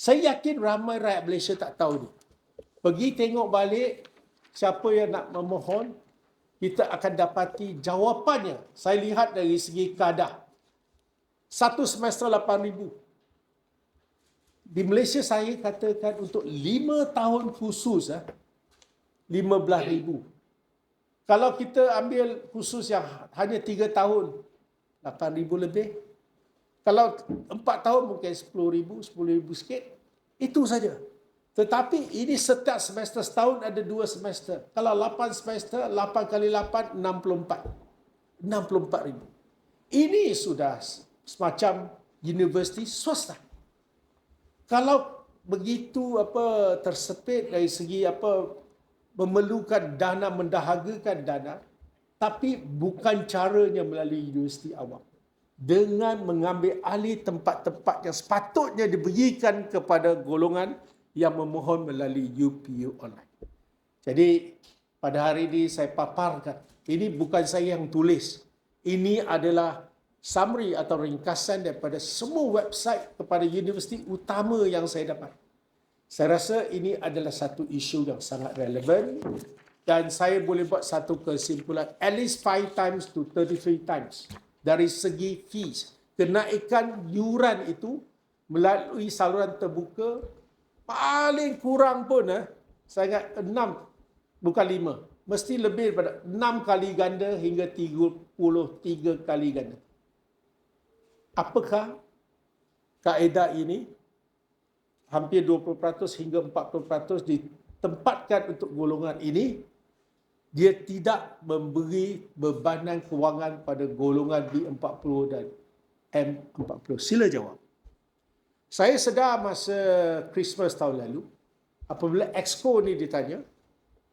Saya yakin ramai rakyat Malaysia tak tahu ni. Pergi tengok balik siapa yang nak memohon, kita akan dapati jawapannya. Saya lihat dari segi kadar. Satu semester 8,000. Di Malaysia saya katakan untuk 5 tahun khusus, eh, 15,000. Kalau kita ambil khusus yang hanya 3 tahun, 8,000 lebih. Kalau 4 tahun mungkin 10,000, 10,000 sikit. Itu saja. Tetapi ini setiap semester setahun ada dua semester. Kalau 8 semester, 8 kali 8, 64. 64 ribu. Ini sudah semacam universiti swasta. Kalau begitu apa tersepit dari segi apa memerlukan dana mendahagakan dana tapi bukan caranya melalui universiti awam dengan mengambil alih tempat-tempat yang sepatutnya diberikan kepada golongan yang memohon melalui UPU online. Jadi pada hari ini saya paparkan, ini bukan saya yang tulis. Ini adalah summary atau ringkasan daripada semua website kepada universiti utama yang saya dapat. Saya rasa ini adalah satu isu yang sangat relevan dan saya boleh buat satu kesimpulan at least 5 times to 33 times dari segi fees. Kenaikan yuran itu melalui saluran terbuka paling kurang pun eh, saya ingat enam bukan lima mesti lebih daripada enam kali ganda hingga tiga puluh tiga kali ganda. Apakah kaedah ini hampir 20% hingga 40% ditempatkan untuk golongan ini dia tidak memberi bebanan kewangan pada golongan B40 dan M40. Sila jawab. Saya sedar masa Christmas tahun lalu, apabila Exco ni ditanya,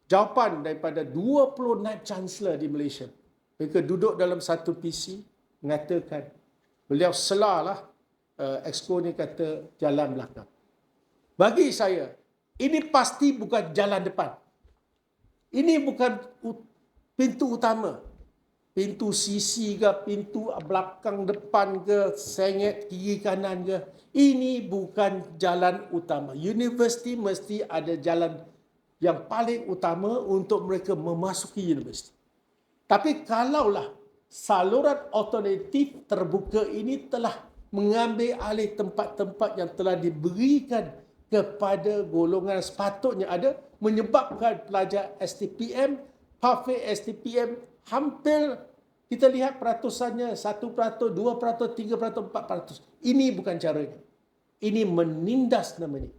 jawapan daripada 20 Naib Chancellor di Malaysia, mereka duduk dalam satu PC, mengatakan, beliau selalah uh, Exco ni kata jalan belakang. Bagi saya, ini pasti bukan jalan depan. Ini bukan pintu utama pintu sisi ke, pintu belakang depan ke, sengit kiri kanan ke. Ini bukan jalan utama. Universiti mesti ada jalan yang paling utama untuk mereka memasuki universiti. Tapi kalaulah saluran alternatif terbuka ini telah mengambil alih tempat-tempat yang telah diberikan kepada golongan sepatutnya ada menyebabkan pelajar STPM, pathway STPM hampir kita lihat peratusannya 1%, 2%, 3%, 4%. Ini bukan caranya. Ini menindas namanya.